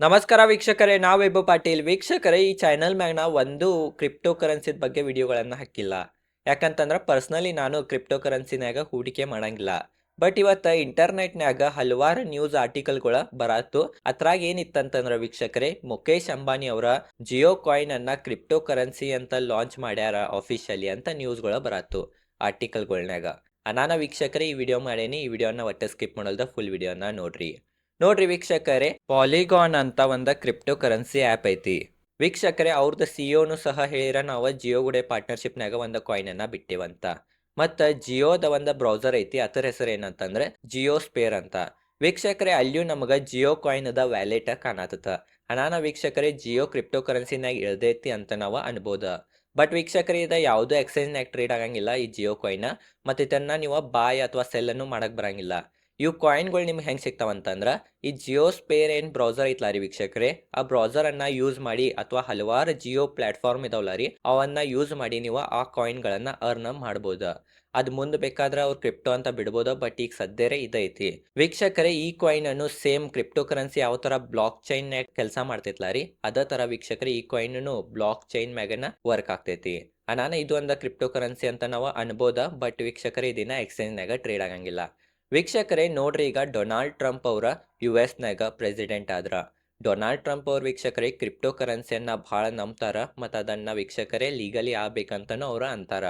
ನಮಸ್ಕಾರ ವೀಕ್ಷಕರೇ, ನಾವು ವೈಭವ್ ಪಾಟೀಲ್. ವೀಕ್ಷಕರೇ, ಈ ಚಾನೆಲ್ ಮ್ಯಾಗ ನಾವು ಒಂದು ಕ್ರಿಪ್ಟೋ ಕರೆನ್ಸಿದ ಬಗ್ಗೆ ವಿಡಿಯೋಗಳನ್ನು ಹಾಕಿಲ್ಲ. ಯಾಕಂತಂದ್ರೆ ಪರ್ಸ್ನಲಿ ನಾನು ಕ್ರಿಪ್ಟೋ ಕರೆನ್ಸಿನಾಗ ಹೂಡಿಕೆ ಮಾಡಂಗಿಲ್ಲ. ಬಟ್ ಇವತ್ತು ಇಂಟರ್ನೆಟ್ನ್ಯಾಗ ಹಲವಾರು ನ್ಯೂಸ್ ಆರ್ಟಿಕಲ್ಗಳ ಬರಾತು. ಅದ್ರಾಗ ಏನಿತ್ತಂತಂದ್ರೆ ವೀಕ್ಷಕರೇ ಮುಖೇಶ್ ಅಂಬಾನಿ ಅವರ ಜಿಯೋ ಕಾಯಿನ್ ಅನ್ನ ಕ್ರಿಪ್ಟೋ ಕರೆನ್ಸಿ ಅಂತ ಲಾಂಚ್ ಮಾಡ್ಯಾರ ಅಫಿಷಿಯಲಿ ಅಂತ ನ್ಯೂಸ್ಗಳ ಬರಾತು ಆರ್ಟಿಕಲ್ಗಳ್ನ್ಯಾಗ ಅನಾನ ವೀಕ್ಷಕರೇ, ಈ ವಿಡಿಯೋ ಮಾಡೇನಿ. ಈ ವಿಡಿಯೋನ ಒಟ್ಟೆ ಸ್ಕಿಪ್ ಮಾಡೋದ ಫುಲ್ ವಿಡಿಯೋನ ನೋಡ್ರಿ. ನೋಡ್ರಿ ವೀಕ್ಷಕರೇ ಪಾಲಿಗಾನ್ ಅಂತ ಒಂದು ಕ್ರಿಪ್ಟೋ ಕರೆನ್ಸಿ ಆ್ಯಪ್ ಐತಿ. ವೀಕ್ಷಕರೇ ಅವ್ರದ್ದು ಸಿಒನು ಸಹ ಹೇಳಿರ ನಾವು ಜಿಯೋ ಗುಡೆ ಪಾರ್ಟ್ನರ್ಶಿಪ್ನಾಗ ಒಂದು ಕಾಯಿನ್ ಅನ್ನ ಬಿಟ್ಟೇವಂತ. ಮತ್ತು ಜಿಯೋದ ಒಂದು ಬ್ರೌಸರ್ ಐತಿ ಅದರ ಹೆಸರು ಏನಂತಂದ್ರೆ ಜಿಯೋ ಸ್ಪೇರ್ ಅಂತ. ವೀಕ್ಷಕರೇ, ಅಲ್ಲಿಯೂ ನಮಗೆ ಜಿಯೋ ಕಾಯಿನ್ ಅದ ವ್ಯಾಲೆಟ್ ಕಾಣತದ. ಅನಾನ ವೀಕ್ಷಕರೇ ಜಿಯೋ ಕ್ರಿಪ್ಟೋ ಕರೆನ್ಸಿನಾಗ ಇಳ್ದೈತಿ ಅಂತ ನಾವು ಅನ್ಬೋದು. ಬಟ್ ವೀಕ್ಷಕರೇ, ಇದು ಯಾವುದೋ ಎಕ್ಸ್ಚೇಂಜ್ನಾಗ ಟ್ರೇಡ್ ಆಗಂಗಿಲ್ಲ, ಈ ಜಿಯೋ ಕಾಯಿನ್ ಮತ್ತು ಇದನ್ನ ನೀವು ಬಾಯ್ ಅಥವಾ ಸೆಲ್ ಅನ್ನು ಮಾಡಕ್ ಬರಂಗಿಲ್ಲ. ಇವು ಕಾಯಿನ್ಗಳು ನಿಮ್ಗೆ ಹೆಂಗೆ ಸಿಗ್ತಾವಂತಂದ್ರೆ ಈ ಜಿಯೋ ಸ್ಪೇರ್ ಏನು ಬ್ರೌಸರ್ ಐತ್ಲ ರೀ ವೀಕ್ಷಕರೇ? ಆ ಬ್ರೌಸರ್ ಅನ್ನ ಯೂಸ್ ಮಾಡಿ ಅಥವಾ ಹಲವಾರು ಜಿಯೋ ಪ್ಲಾಟ್ಫಾರ್ಮ್ ಇದಾವಲ್ಲ ರೀ, ಅವನ್ನ ಯೂಸ್ ಮಾಡಿ ನೀವು ಆ ಕಾಯಿನ್ಗಳನ್ನ ಅರ್ನ್ ಮಾಡ್ಬೋದು. ಅದು ಮುಂದೆ ಬೇಕಾದ್ರೆ ಅವ್ರು ಕ್ರಿಪ್ಟೋ ಅಂತ ಬಿಡ್ಬೋದು ಬಟ್ ಈಗ ಸದ್ಯರೇ ಇದೈತಿ. ವೀಕ್ಷಕರೇ, ಈ ಕಾಯಿನ್ ಅನ್ನು ಸೇಮ್ ಕ್ರಿಪ್ಟೋ ಕರೆನ್ಸಿ ಯಾವ ತರ ಬ್ಲಾಕ್ ಚೈನ್ ಕೆಲಸ ಮಾಡ್ತೈತ್ಲ ರೀ, ಅದೇ ತರ ವೀಕ್ಷಕರೇ ಈ ಕಾಯಿನ್ ಬ್ಲಾಕ್ ಚೈನ್ ಮ್ಯಾಗನ ವರ್ಕ್ ಆಗ್ತೈತಿ. ನಾನು ಇದು ಒಂದು ಕ್ರಿಪ್ಟೋ ಕರೆನ್ಸಿ ಅಂತ ನಾವು ಅನ್ಬೋದ ಬಟ್ ವೀಕ್ಷಕರೇ ಇದನ್ನ ಎಕ್ಸ್ಚೇಂಜ್ನಾಗ ಟ್ರೇಡ್ ಆಗಂಗಿಲ್ಲ. ವೀಕ್ಷಕರೇ, ನೋಡ್ರಿ ಈಗ ಡೊನಾಲ್ಡ್ ಟ್ರಂಪ್ ಅವರ ಯು ಎಸ್ನಾಗ ಪ್ರೆಸಿಡೆಂಟ್ ಆದ್ರ. ಡೊನಾಲ್ಡ್ ಟ್ರಂಪ್ ಅವ್ರ ವೀಕ್ಷಕರೇ ಕ್ರಿಪ್ಟೋ ಕರೆನ್ಸಿಯನ್ನ ಭಾಳ ನಂಬ್ತಾರ ಮತ್ತು ಅದನ್ನ ವೀಕ್ಷಕರೇ ಲೀಗಲಿ ಆಗ್ಬೇಕಂತನೂ ಅವರು ಅಂತಾರ.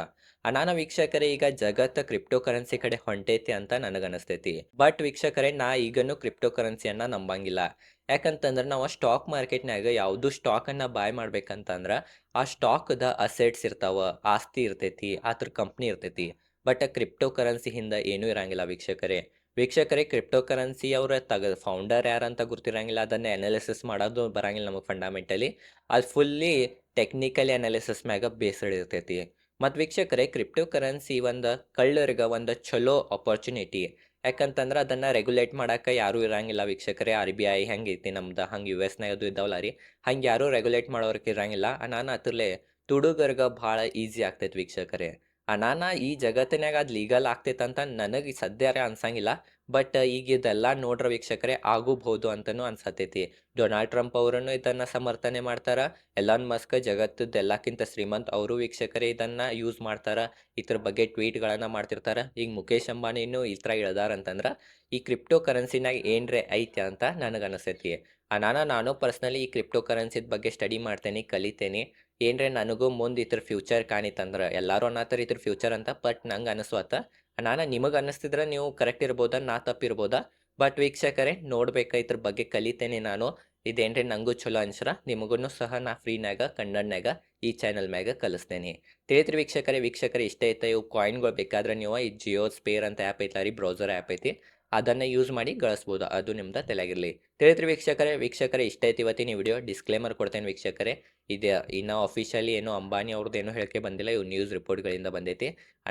ಅನಾನ ವೀಕ್ಷಕರೇ, ಈಗ ಜಗತ್ತ ಕ್ರಿಪ್ಟೋ ಕರೆನ್ಸಿ ಕಡೆ ಹೊಂಟೈತಿ ಅಂತ ನನಗನ್ನಿಸ್ತೈತಿ ಬಟ್ ವೀಕ್ಷಕರೇ, ನಾ ಈಗನು ಕ್ರಿಪ್ಟೋ ಕರೆನ್ಸಿಯನ್ನ ನಂಬಂಗಿಲ್ಲ. ಯಾಕಂತಂದ್ರೆ ನಾವು ಸ್ಟಾಕ್ ಮಾರ್ಕೆಟ್ನಾಗ ಯಾವುದು ಸ್ಟಾಕನ್ನು ಬಾಯ್ ಮಾಡ್ಬೇಕಂತಂದ್ರೆ ಆ ಸ್ಟಾಕ್ದ ಅಸೆಟ್ಸ್ ಇರ್ತಾವ, ಆಸ್ತಿ ಇರ್ತೈತಿ, ಅದ್ರ ಕಂಪ್ನಿ ಇರ್ತೈತಿ. ಬಟ್ ಕ್ರಿಪ್ಟೋ ಕರೆನ್ಸಿ ಹಿಂದೆ ಏನೂ ಇರಂಗಿಲ್ಲ ವೀಕ್ಷಕರೇ. ವೀಕ್ಷಕರೇ ಕ್ರಿಪ್ಟೋ ಕರೆನ್ಸಿ ಅವರ ತಗ ಫೌಂಡರ್ ಯಾರಂತ ಗೊತ್ತಿರಂಗಿಲ್ಲ ಅದನ್ನು ಅನಾಲಿಸಿಸ್ ಮಾಡೋದು ಬರಂಗಿಲ್ಲ ನಮಗೆ ಫಂಡಮೆಂಟಲಿ ಅದು ಫುಲ್ಲಿ ಟೆಕ್ನಿಕಲಿ ಅನಾಲಿಸಿಸ್ ಮ್ಯಾಗ ಬೇಸಡ್ ಇರ್ತೈತಿ. ಮತ್ತು ವೀಕ್ಷಕರೇ ಕ್ರಿಪ್ಟೋ ಕರೆನ್ಸಿ ಒಂದು ಕಳ್ಳರಿಗೆ ಒಂದು ಚಲೋ ಅಪರ್ಚುನಿಟಿ ಯಾಕಂತಂದ್ರೆ ಅದನ್ನು ರೆಗ್ಯುಲೇಟ್ ಮಾಡೋಕೆ ಯಾರೂ ಇರಂಗಿಲ್ಲ ವೀಕ್ಷಕರೇ. ಆರ್ ಬಿ ಐ ಹೆಂಗೆ ಐತಿ ನಮ್ದು, ಹಂಗೆ ಯು ಎಸ್ನಾಗ ಅದು ಇದ್ದಾವಲ್ಲ ರೀ ಹಂಗೆ ಯಾರೂ ರೆಗ್ಯುಲೇಟ್ ಮಾಡೋರ್ಗೆ ಇರಂಗಿಲ್ಲ. ನಾನು ಅದ್ರಲ್ಲೇ ತುಡುಗರ್ಗೆ ಭಾಳ ಈಸಿ ಆಗ್ತೈತೆ ವೀಕ್ಷಕರೇ. ಅನಾನ ಈ ಜಗತ್ತಿನಾಗ ಅದು ಲೀಗಲ್ ಆಗ್ತೈತೆ ಅಂತ ನನಗೆ ಸದ್ಯ ಅನ್ಸಂಗಿಲ್ಲ. ಬಟ್ ಈಗ ಇದೆಲ್ಲ ನೋಡ್ರ ವೀಕ್ಷಕರೇ ಆಗಬಹುದು ಅಂತನೂ ಅನ್ಸತೈತಿ. ಡೊನಾಲ್ಡ್ ಟ್ರಂಪ್ ಅವರನ್ನು ಇದನ್ನ ಸಮರ್ಥನೆ ಮಾಡ್ತಾರ. ಎಲಾನ್ ಮಸ್ಕ್ ಜಗತ್ತದ ಎಲ್ಲಕ್ಕಿಂತ ಶ್ರೀಮಂತ್ ಅವರು ವೀಕ್ಷಕರೇ ಇದನ್ನ ಯೂಸ್ ಮಾಡ್ತಾರ. ಇದ್ರ ಬಗ್ಗೆ ಟ್ವೀಟ್ಗಳನ್ನು ಮಾಡ್ತಿರ್ತಾರ. ಈಗ ಮುಖೇಶ್ ಅಂಬಾನಿನು ಈ ಥರ ಅಂತಂದ್ರ, ಈ ಕ್ರಿಪ್ಟೋ ಕರೆನ್ಸಿನಾಗ ಏನ್ರೆ ಐತೆ ಅಂತ ನನಗೆ ಅನಿಸ್ತೈತಿ ಅನಾನ ನಾನು ಪರ್ಸ್ನಲಿ ಈ ಕ್ರಿಪ್ಟೋ ಕರೆನ್ಸಿದ ಬಗ್ಗೆ ಸ್ಟಡಿ ಮಾಡ್ತೇನೆ, ಕಲಿತೇನೆ. ಏನ್ರೆ ನನಗೂ ಮುಂದೆ ಇದ್ರ ಫ್ಯೂಚರ್ ಕಾಣಿತಂದ್ರೆ, ಎಲ್ಲರೂ ಅನ್ನತ್ತಾರ ಇದ್ರ ಫ್ಯೂಚರ್ ಅಂತ ಬಟ್ ನಂಗೆ ಅನಿಸ್ವತ್ತ. ನಾನು ನಿಮಗೆ ಅನ್ನಿಸ್ತಿದ್ರೆ ನೀವು ಕರೆಕ್ಟ್ ಇರ್ಬೋದ, ನಾ ತಪ್ಪಿರ್ಬೋದಾ ಬಟ್ ವೀಕ್ಷಕರೇ ನೋಡ್ಬೇಕ ಇದ್ರ ಬಗ್ಗೆ ಕಲಿತೇನೆ ನಾನು. ಇದೇನ್ರಿ ನಂಗೂ ಚಲೋ ಅನ್ಸ್ರ ನಿಮಗೂ ಸಹ ನಾ ಫ್ರೀನಾಗ ಕನ್ನಡನಾಗ ಈ ಚಾನಲ್ ಮ್ಯಾಗ ಕಲಿಸ್ತೇನೆ. ತಿಳಿತ್ರಿ ವೀಕ್ಷಕರೇ ವೀಕ್ಷಕರೇ ಇಷ್ಟ ಐತೆ ಇವು ಕಾಯಿನ್ಗಳು ಬೇಕಾದ್ರೆ ನೀವು ಈ ಜಿಯೋ ಸ್ಪೇರ್ ಅಂತ ಆ್ಯಪ್ ಐತಲ್ಲ ರೀ ಬ್ರೌಸರ್ ಆ್ಯಪ್ ಐತಿ. ಅದನ್ನು ಯೂಸ್ ಮಾಡಿ ಗಳಿಸ್ಬೋದು. ಅದು ನಿಮ್ದು ತಲೆಗಿರಲಿ ತಿಳಿದ್ರಿ ವೀಕ್ಷಕರೇ ವೀಕ್ಷಕರೇ, ಇಷ್ಟ ಐತಿ ಇವತ್ತಿನ ವಿಡಿಯೋ ಡಿಸ್ಕ್ಲೇಮರ್ ಕೊಡ್ತೇನೆ ವೀಕ್ಷಕರೇ. ಇದೆ ಇನ್ನು ಅಫಿಷಿಯಲಿ ಏನು ಅಂಬಾನಿ ಅವ್ರದ್ದು ಏನು ಹೇಳಕ್ಕೆ ಬಂದಿಲ್ಲ. ಇವು ನ್ಯೂಸ್ ರಿಪೋರ್ಟ್ಗಳಿಂದ ಬಂದೈತಿ.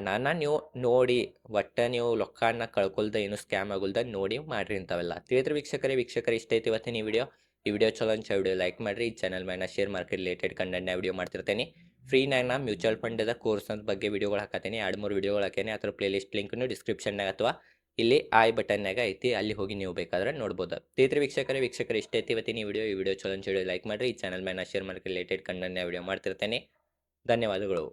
ನಾನು ನೀವು ನೋಡಿ, ಒಟ್ಟು ನೀವು ಲೊಕ್ಕನ ಕಳ್ಕೊಳ್ದ ಏನು ಸ್ಕ್ಯಾಮ್ ಆಗುಲ್ದ ನೋಡಿ ಮಾಡಿರಿ ಇಂಥವೆಲ್ಲ ತಿಳಿದ್ರಿ ವೀಕ್ಷಕರೇ ವೀಕ್ಷಕರೇ, ಇಷ್ಟ ಐತಿ ಇವತ್ತಿನ ಈ ವಿಡಿಯೋ ಈ ವಿಡಿಯೋ ಚಲೋ ಅಂಚ ವಿಡಿಯೋ ಲೈಕ್ ಮಾಡಿರಿ. ಈ ಚಾನಲ್ ಮ್ಯಾಗ ಶೇರ್ ಮಾರ್ಕೆಟ್ ರಿಲೇಟೆಡ್ ಕಂಟೆಂಟ್ನ ವಿಡಿಯೋ ಮಾಡ್ತಿರ್ತೇನೆ. ಫ್ರೀನಾಗ ನಾ ಮ್ಯೂಚುವಲ್ ಫಂಡದ ಕೋರ್ಸ್ ಬಗ್ಗೆ ವಿಡಿಯೋಗಳು ಹಾಕತ್ತೀನಿ ಎರಡು ಮೂರು ವಿಡಿಯೋಗಳು ಹಾಕೇನೆ. ಅದ್ರ ಪ್ಲೇಲಿಸ್ಟ್ ಲಿಂಕ್ನು ಡಿಸ್ಕ್ರಿಪ್ಷನ್ನಾಗ ಅಥವಾ ಇಲ್ಲಿ ಐ ಬಟನ್ನಾಗ ಐತಿ, ಅಲ್ಲಿ ಹೋಗಿ ನೀವು ಬೇಕಾದ್ರೆ ನೋಡ್ಬೋದು. ತೇತ್ರಿ ವೀಕ್ಷಕರ ವೀಕ್ಷಕರ, ಇಷ್ಟೇ ಐತಿ ಇವತ್ತಿನ ಈ ವಿಡಿಯೋ ಈ ವಿಡಿಯೋ ಚಲೋ ಚಲೋ ಲೈಕ್ ಮಾಡಿರಿ. ಈ ಚಾನಲ್ ಮೇಲೆ ಶೇರ್ ಮಾಡಿ ರಿಲೇಟೆಡ್ ಕಂಡನ್ನ ವಿಡಿಯೋ ಮಾಡ್ತಿರ್ತೇನೆ. ಧನ್ಯವಾದಗಳು.